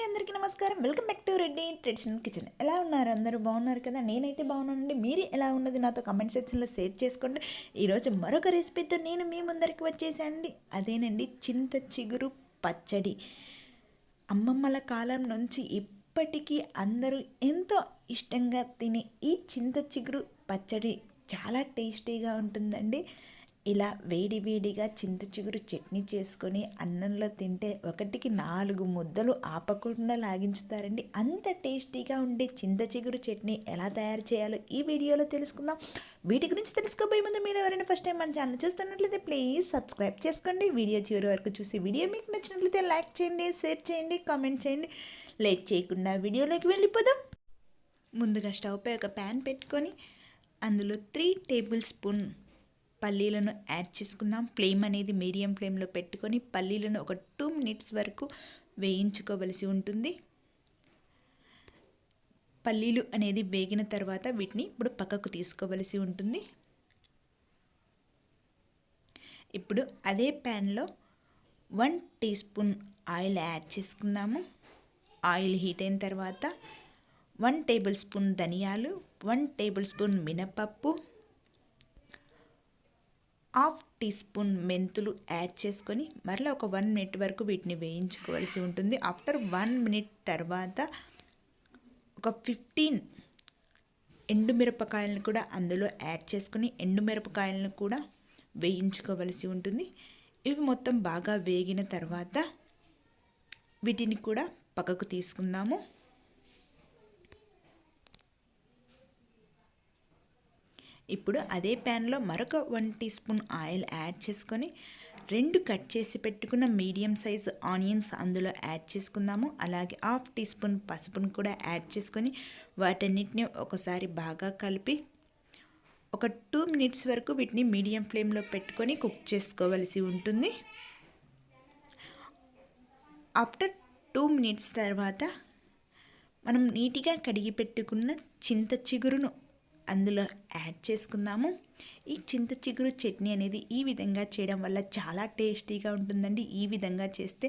అండి అందరికీ నమస్కారం. Welcome back to Reddy traditional kitchen. ఎలా ఉన్నారు? అందరూ బాగున్నారు కదా? నేనైతే బాగున్నానండి. మీరు ఎలా ఉన్నది? నాతో కమెంట్ సెక్షన్లో షేర్ చేసుకోండి. ఈరోజు మరొక రెసిపీతో నేను మీ ముందరికి వచ్చేసానండి. అదేనండి చింత చిగురు పచ్చడి. అమ్మమ్మల కాలం నుంచి ఇప్పటికీ అందరూ ఎంతో ఇష్టంగా తినే ఈ చింత చిగురు పచ్చడి చాలా టేస్టీగా ఉంటుందండి. ఇలా వేడి వేడిగా చింత చిగురు చట్నీ చేసుకొని అన్నంలో తింటే ఒకటికి నాలుగు ముద్దలు ఆపకుండా లాగించుతారండి. అంత టేస్టీగా ఉండే చింత చిగురు చట్నీ ఎలా తయారు చేయాలో ఈ వీడియోలో తెలుసుకుందాం. వీటి గురించి తెలుసుకోబోయే ముందు మీరు ఎవరైనా ఫస్ట్ టైం మన ఛానల్ చూస్తున్నట్లయితే ప్లీజ్ సబ్స్క్రైబ్ చేసుకోండి. వీడియో చివరి వరకు చూసి వీడియో మీకు నచ్చినట్లయితే లైక్ చేయండి షేర్ చేయండి కామెంట్ చేయండి. లేట్ చేయకుండా వీడియోలోకి వెళ్ళిపోదాం. ముందుగా స్టవ్పై ఒక ప్యాన్ పెట్టుకొని అందులో త్రీ టేబుల్ స్పూన్ పల్లీలను యాడ్ చేసుకుందాం. ఫ్లేమ్ అనేది మీడియం ఫ్లేమ్లో పెట్టుకొని పల్లీలను ఒక టూ మినిట్స్ వరకు వేయించుకోవలసి ఉంటుంది. పల్లీలు అనేది వేగిన తర్వాత వీటిని ఇప్పుడు పక్కకు తీసుకోవలసి ఉంటుంది. ఇప్పుడు అదే ప్యాన్లో one tea spoon oil add చేసుకుందాము. ఆయిల్ హీట్ అయిన తర్వాత వన్ టేబుల్ స్పూన్ ధనియాలు వన్ టేబుల్ స్పూన్ మినపప్పు హాఫ్ టీ స్పూన్ మెంతులు యాడ్ చేసుకొని మరలా ఒక వన్ మినిట్ వరకు వీటిని వేయించుకోవాల్సి ఉంటుంది. ఆఫ్టర్ వన్ మినిట్ తర్వాత ఒక ఫిఫ్టీన్ ఎండుమిరపకాయలను కూడా అందులో యాడ్ చేసుకొని ఎండుమిరపకాయలను కూడా వేయించుకోవలసి ఉంటుంది. ఇవి మొత్తం బాగా వేగిన తర్వాత వీటిని కూడా పక్కకు తీసుకుందాము. ఇప్పుడు అదే ప్యాన్లో మరొక one tea spoon oil add చేసుకొని రెండు కట్ చేసి పెట్టుకున్న మీడియం సైజ్ ఆనియన్స్ అందులో యాడ్ చేసుకుందాము. అలాగే హాఫ్ టీ స్పూన్ పసుపును కూడా యాడ్ చేసుకొని వాటన్నిటిని ఒకసారి బాగా కలిపి ఒక టూ మినిట్స్ వరకు వీటిని మీడియం ఫ్లేమ్లో పెట్టుకొని కుక్ చేసుకోవలసి ఉంటుంది. ఆఫ్టర్ టూ మినిట్స్ తర్వాత మనం నీట్గా కడిగి పెట్టుకున్న చింత చిగురును అందులో యాడ్ చేసుకుందాము. ఈ చింత చిగురు చట్నీ అనేది ఈ విధంగా చేయడం వల్ల చాలా టేస్టీగా ఉంటుందండి. ఈ విధంగా చేస్తే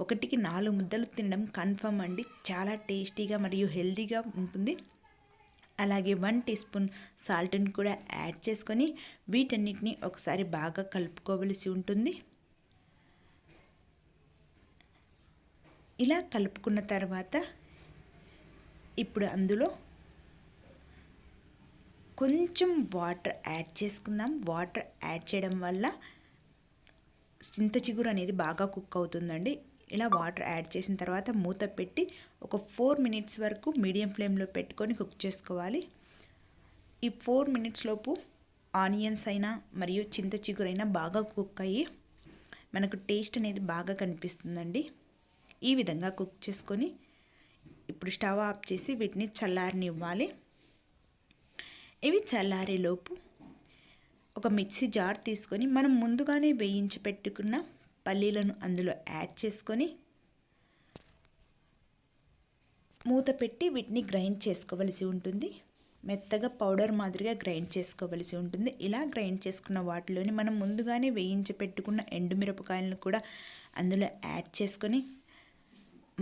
ఒకటికి నాలుగు ముద్దలు తినడం కన్ఫర్మ్ అండి. చాలా టేస్టీగా మరియు హెల్తీగా ఉంటుంది. అలాగే వన్ టీ స్పూన్ సాల్ట్ని కూడా యాడ్ చేసుకొని వీటన్నిటిని ఒకసారి బాగా కలుపుకోవలసి ఉంటుంది. ఇలా కలుపుకున్న తర్వాత ఇప్పుడు అందులో కొంచెం వాటర్ యాడ్ చేసుకుందాం. వాటర్ యాడ్ చేయడం వల్ల చింత చిగురు అనేది బాగా కుక్ అవుతుందండి. ఇలా వాటర్ యాడ్ చేసిన తర్వాత మూత పెట్టి ఒక ఫోర్ మినిట్స్ వరకు మీడియం ఫ్లేమ్లో పెట్టుకొని కుక్ చేసుకోవాలి. ఈ ఫోర్ మినిట్స్ లోపు ఆనియన్స్ అయినా మరియు చింత చిగురైనా బాగా కుక్ అయ్యి మనకు టేస్ట్ అనేది బాగా కనిపిస్తుందండి. ఈ విధంగా కుక్ చేసుకొని ఇప్పుడు స్టవ్ ఆఫ్ చేసి వీటిని చల్లారనివ్వాలి. ఇవి చల్లారేలోపు ఒక మిక్సీ జార్ తీసుకొని మనం ముందుగానే వేయించి పెట్టుకున్న పల్లీలను అందులో యాడ్ చేసుకొని మూత పెట్టి వీటిని గ్రైండ్ చేసుకోవలసి ఉంటుంది. మెత్తగా పౌడర్ మాదిరిగా గ్రైండ్ చేసుకోవలసి ఉంటుంది. ఇలా గ్రైండ్ చేసుకున్న వాటిలోని మనం ముందుగానే వేయించి పెట్టుకున్న ఎండుమిరపకాయలను కూడా అందులో యాడ్ చేసుకొని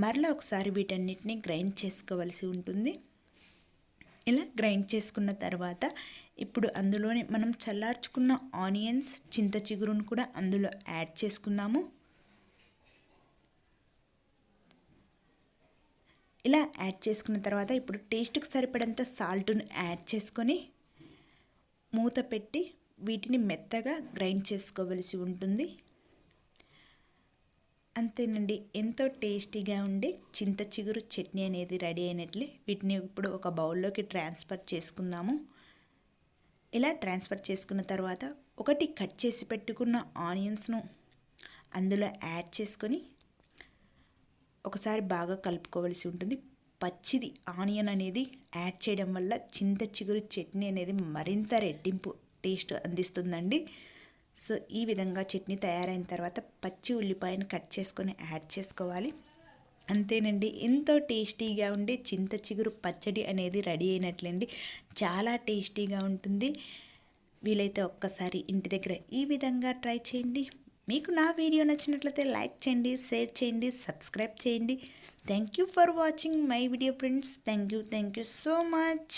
మరలా ఒకసారి వీటన్నిటిని గ్రైండ్ చేసుకోవలసి ఉంటుంది. ఇలా గ్రైండ్ చేసుకున్న తర్వాత ఇప్పుడు అందులోనే మనం చల్లార్చుకున్న ఆనియన్స్ చింత చిగురును కూడా అందులో యాడ్ చేసుకుందాము. ఇలా యాడ్ చేసుకున్న తర్వాత ఇప్పుడు టేస్ట్కి సరిపడంత సాల్ట్ను యాడ్ చేసుకొని మూత పెట్టి వీటిని మెత్తగా గ్రైండ్ చేసుకోవలసి ఉంటుంది. అంతేనండి. ఎంతో టేస్టీగా ఉండే చింత చిగురు చట్నీ అనేది రెడీ అయినట్లే వీటిని ఇప్పుడు ఒక బౌల్లోకి ట్రాన్స్ఫర్ చేసుకుందాము. ఇలా ట్రాన్స్ఫర్ చేసుకున్న తర్వాత ఒకటి కట్ చేసి పెట్టుకున్న ఆనియన్స్ను అందులో యాడ్ చేసుకొని ఒకసారి బాగా కలుపుకోవలసి ఉంటుంది. పచ్చిది ఆనియన్ అనేది యాడ్ చేయడం వల్ల చింత చిగురు చట్నీ అనేది మరింత రెట్టింపు టేస్ట్ అందిస్తుందండి. సో ఈ విధంగా చట్నీ తయారైన తర్వాత పచ్చి ఉల్లిపాయను కట్ చేసుకొని యాడ్ చేసుకోవాలి. అంతేనండి ఎంతో టేస్టీగా ఉండే చింత చిగురు పచ్చడి అనేది రెడీ అయినట్లండి. చాలా టేస్టీగా ఉంటుంది. వీలైతే ఒక్కసారి ఇంటి దగ్గర ఈ విధంగా ట్రై చేయండి. మీకు నా వీడియో నచ్చినట్లయితే లైక్ చేయండి షేర్ చేయండి సబ్స్క్రైబ్ చేయండి. Thank you for watching my video friends. Thank you thank you so much.